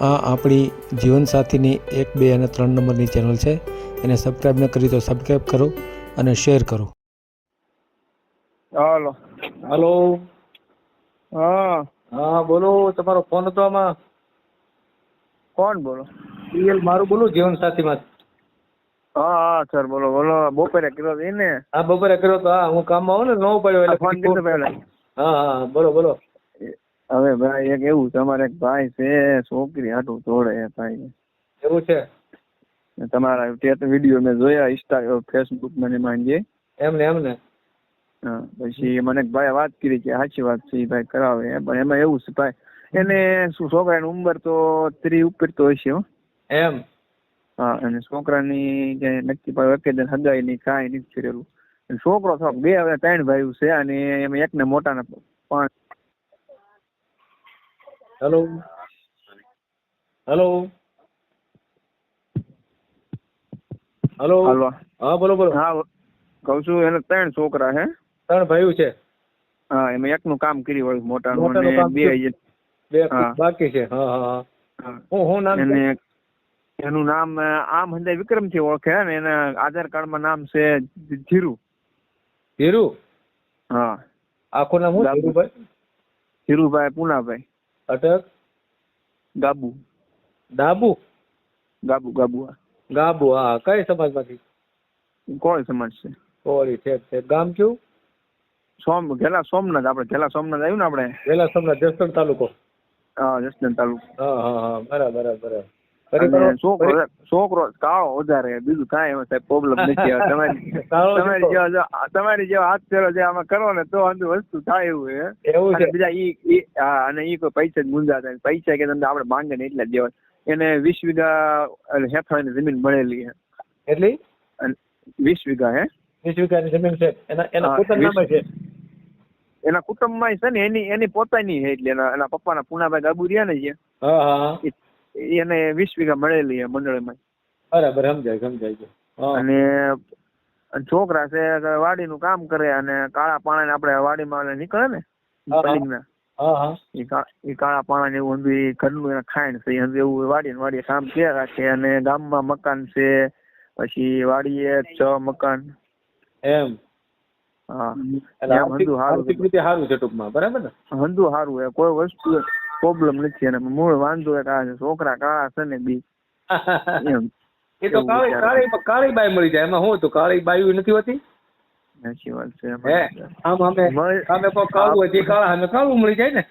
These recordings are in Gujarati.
આ આપણી જીવનસાથીની એક બે અને ત્રણ નંબરની ચેનલ છે. એને સબસ્ક્રાઈબ ન કરી તો સબસ્ક્રાઈબ કરો અને શેર કરો. હાલો. હલો. હા. હા બોલો તમારો ફોન હતો આમાં? કોણ બોલો? પીએલ મારું બોલું જીવન સાથીમાં હા હા સર બોલો બોલો. બપોરે કર્યો એને? હા બપોરે કર્યો તો હા હું કામમાં આવું ને ન પડ્યો એટલે ફોન કર્યો પહેલા. હા હા બોલો બોલો. હવે ભાઈ એક એવું તમારે એક ભાઈ છે છોકરી હાટું તોડે એ ભાઈ એવું છે? તમારા તે વીડિયો મેં જોયા ઇન્સ્ટા ફેસબુક મને માંગીએ એમ ને એમ ને હા પછી મને ભાઈ વાત કરી કે સાચી વાત છે ભાઈ કરાવે પણ એમાં એવું છે ભાઈ એને શું છોકરાની ઉંમર તો ત્રી ઉપર તો હશે એમ? હા અને છોકરાની જે નક્કી પર વેકેશન હગાઈ નહીં કાંઈ નથી કરેલું. છોકરો થોડોક બે હવે ત્રણ ભાઈઓ છે અને એમાં એકને મોટાને પાંચ હલો હેલો હલો હાલો હા બોલો બોલો. હા કહું છું એને ત્રણ છોકરા હે. ત્રણ ભાઈઓ છે? હા એમાં એકનું કામ કર્યું હોય મોટાનું અને બે બે બાકી છે. હા હા હા. હા. હું નામ એને એનું નામ આમ આમ વિક્રમ વિક્રમથી ઓળખે ને એના આધાર કાર્ડમાં નામ છે ધીરુ. ધીરુ? હા. આખું નામ શું ધીરુભાઈ? ધીરુભાઈ પુનાભાઈ. અટક ગાબુ. ડાબુ ગાબુ ગાબુ હા. ગાબુ હા. કઈ સમાજમાંથી? કોળ સમાજ છે. કોળી છે છે ગામ કયું? સોમ ઘેલા સોમનાથ આપણે ઘેલા સોમનાથ આવ્યું ને આપણે? વેલા સોમનાથ જસદણ તાલુકો. હા જસદણ તાલુકો. હા હા હા. બરાબર બરાબર. છોકરો કાળો વધારે બીજું કાંઈ એમાં સાહેબ પ્રોબ્લેમ નથી. આવે. તમારી તમારી જેવા તમારી જેવા હાથ ફેરો જે આમાં કરો ને તો અંદર વસ્તુ થાય એવું છે. એવું છે. બીજા ઈ અને ઈ કોઈ પૈસા જ થાય. પૈસા કે તમને આપણે માંગે ને એટલા જ દેવાય એને વીસ વીઘા હેઠળ જમીન મળેલી છે. એટલી? વીસ વીઘા હે? વીસ વીઘાની જમીન છે. એના એના પોતાના છે. એના કુટુંબમાં છે ને એની એની પોતાની છે એટલે એના એના પપ્પાના પુનાભાઈ ગાબુરિયા ને જે હા હા. એને વીસ વીઘા મળેલી છે મંડળમાં. બરાબર સમજાય સમજાય અને છોકરા છે વાડીનું કામ કરે અને કાળા પાણા આપણે વાડીમાં નીકળે ને કાળા પાણા ને એવું બધું ઘરનું એના ખાણ છે એવું વાડી ને વાડીએ કામ કર્યા રાખે અને ગામમાં મકાન છે પછી વાડીએ છ મકાન. એમ. હા. આર્થિક સારું રીતે સારું છે ટૂંકમાં બરાબર ને? હંધું સારું છે. કોઈ વસ્તુ પ્રોબ્લેમ નથી અને મૂળ વાંધો એક આ છે છોકરા કાળા છે ને બી. એમ. એ તો કાળી. કાળી કાળી બાઈ મળી જાય. એમાં શું તો કાળી બાઈ નથી હોતી? સાચી વાત છે આમ અમે અમે કોઈ કાળું હોય જે કાળા અમે કાળું મળી જાય ને.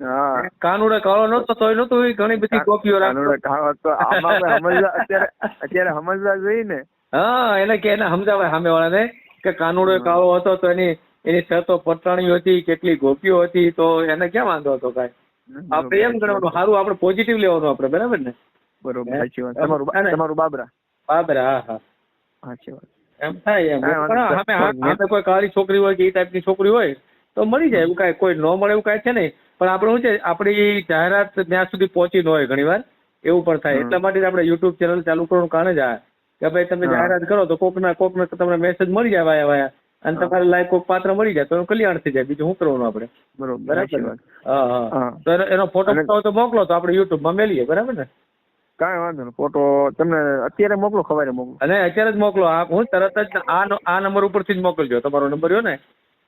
હા. કાનુડે કાળો નતો તોય નતો એ ઘણી બધી કોપીઓ રાખતો. કાળો તો આમાં અત્યારે અત્યારે સમજવા જોઈએ ને. હા એને કે એને સમજાવે સામે વાળાને કે કાનુડો કાળો હતો તો એની એની છતો પટાણી હતી કેટલી ગોપીઓ હતી તો એને ક્યાં વાંધો હતો કાંઈ? આપણે એમ ગણવાનું. સારું આપણે પોઝિટિવ લેવાનું આપણે બરાબર ને? બરોબર સાચી વાત. તમારું તમારું બાબરા. બાબરા હા હા. સાચી વાત. એમ થાય એમ. પણ કોઈ કાળી છોકરી હોય કે એ ટાઈપની છોકરી હોય તો મળી જાય. એવું કાંઈ કોઈ ન મળે એવું કાંઈ છે નહીં. પણ આપણે શું છે આપણી જાહેરાત ત્યાં સુધી પહોંચી ન હોય ઘણીવાર. એવું પણ થાય. એટલા માટે આપણે યુટ્યુબ ચેનલ ચાલુ કરવાનું કારણ જ આ. કે ભાઈ તમે જાહેરાત કરો તો કોકના કોકને તમને મેસેજ મળી જાય વાયા વાયા. અને. તમારે લાયક કોઈ પાત્ર મળી જાય તો એનું કલ્યાણ થઈ જાય બીજું શું કરવાનું આપણે? બરાબર હા તો એનો- ફોટો તો મોકલો તો આપણે યુટ્યુબમાં મેલીએ બરાબર ને? કાંઈ વાંધો નહીં ફોટો તમને અત્યારે મોકલો ખવારે મોકલો. અને અત્યારે જ મોકલો આ હું તરત જ આ આ નંબર ઉપરથી જ મોકલજો તમારો નંબર રહ્યો ને?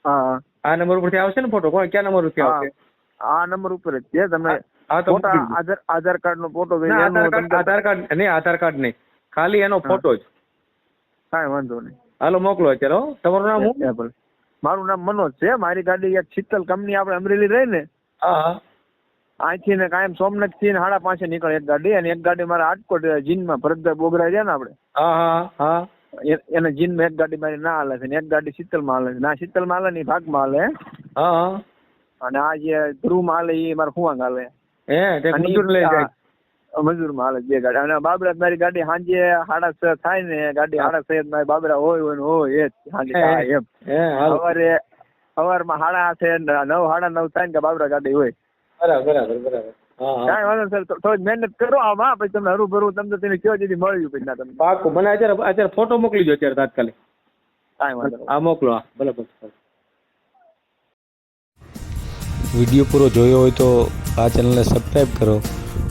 હા આ નંબર ઉપરથી આવશે ને ફોટો કોણ? ક્યાં નંબર ઉપરથી આવશે? આ નંબર ઉપર જ છે તમે ફોટા આધાર આધાર કાર્ડ નો ફોટો આધાર કાર્ડ નહીં આધાર કાર્ડ નહીં. ખાલી એનો ફોટો જ. કાંઈ વાંધો નહીં. હાલો મોકલો અત્યારે હો. તમારું નામ શું? ભલે. મારું નામ મનોજ છે. મારી ગાડી એક શીતલ કંપની આપણે અમરેલી રહી ને હા અહીંથી ને કાયમ સોમનાથથી સાડા પાંચે નીકળે એક ગાડી. અને એક ગાડી મારા રાજકોટ જીનમાં ભરતભાઈ બોગરા રહ્યા ને આપણે. હા હા એને જીનમાં એક ગાડી મારી ના હાલે છે ને એક ગાડી શીતલમાં હાલે છે. ના શીતલમાં હાલે ને ભાગ ભાગમાં હાલે. હા અને આ જે ધ્રુવમાં હાલે એ મારા ફુવાંગ હાલે. હે લઈ જાય. મજૂરમાં હાલે બે ગાડી. અને બાબરા મારી ગાડી સાંજે સાડા છ થાય ને ગાડી સાડા છ મારી બાબરા હોય હોય હોય એ જ સાંજે હે. થાય એમ. સવારે સવારમાં સાડા આઠે નવ સાડા નવ થાય ને કે બાબરા ગાડી હોય. બરાબર બરાબર કાંઈ વાંધો સર થોડી મહેનત કરો આમાં પછી તમને હરું તમને તેને કયો જેથી મળ્યું પછી ના તમને. પાકું મને અત્યારે અત્યારે ફોટો મોકલી દો અત્યારે તાત્કાલિક. કાંઈ વાંધો નહીં. આ મોકલો હા બરાબર વીડિયો પૂરો જોયો હોય તો આ ચેનલને સબસ્ક્રાઈબ કરો.